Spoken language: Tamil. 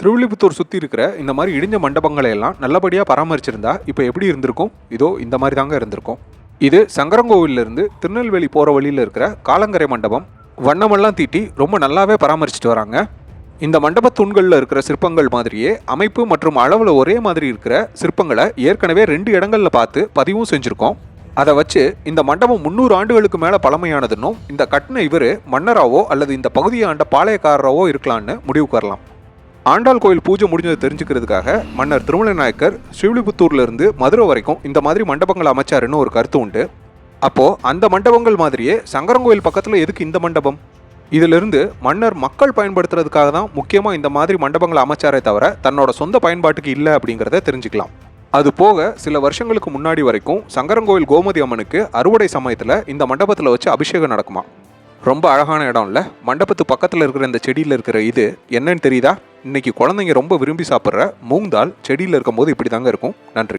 திருவில்லிபுத்தூர் சுற்றி இருக்கிற இந்த மாதிரி இடிஞ்ச மண்டபங்களை எல்லாம் நல்லபடியாக பராமரிச்சிருந்தா இப்போ எப்படி இருந்திருக்கும்? இதோ இந்த மாதிரி தாங்க இருந்திருக்கும். இது சங்கரங்கோவிலிருந்து திருநெல்வேலி போகிற வழியில் இருக்கிற காலங்கரை மண்டபம். வண்ணமெல்லாம் தீட்டி ரொம்ப நல்லாவே பராமரிச்சிட்டு வராங்க. இந்த மண்டப தூண்களில் இருக்கிற சிற்பங்கள் மாதிரியே அமைப்பு மற்றும் அளவில் ஒரே மாதிரி இருக்கிற சிற்பங்களை ஏற்கனவே ரெண்டு இடங்களில் பார்த்து பதிவும் செஞ்சுருக்கோம். அதை வச்சு இந்த மண்டபம் முந்நூறு ஆண்டுகளுக்கு மேலே பழமையானதுன்னும் இந்த கட்டின இவர் மன்னராவோ அல்லது இந்த பகுதியை ஆண்ட பாளையக்காரராவோ இருக்கலான்னு முடிவுக்கு வரலாம். ஆண்டாள் கோயில் பூஜை முடிஞ்சதை தெரிஞ்சுக்கிறதுக்காக மன்னர் திருமலை நாயக்கர் ஸ்ரீவில்லிபுத்தூர்லேருந்து மதுரை வரைக்கும் இந்த மாதிரி மண்டபங்கள் அமைச்சாருன்னு ஒரு கருத்து உண்டு. அப்போது அந்த மண்டபங்கள் மாதிரியே சங்கரங்கோயில் பக்கத்தில் எதுக்கு இந்த மண்டபம்? இதிலிருந்து மன்னர் மக்கள் பயன்படுத்துறதுக்காக தான் முக்கியமாக இந்த மாதிரி மண்டபங்களை அமைச்சாரே தவிர தன்னோட சொந்த பயன்பாட்டுக்கு இல்லை அப்படிங்கிறத தெரிஞ்சுக்கலாம். அது போக சில வருஷங்களுக்கு முன்னாடி வரைக்கும் சங்கரங்கோயில் கோமதி அம்மனுக்கு அறுவடை சமயத்தில் இந்த மண்டபத்தில் வச்சு அபிஷேகம் நடக்குமா ரொம்ப அழகான இடம் இல்லை மண்டபத்து பக்கத்தில் இருக்கிற இந்த செடியில் இருக்கிற இது என்னன்னு தெரியுதா? இன்னைக்கு குழந்தைங்க ரொம்ப விரும்பி சாப்பிட்ற மூங் தால் செடியில் இருக்கும்போது இப்படி தாங்க இருக்கும். நன்றி.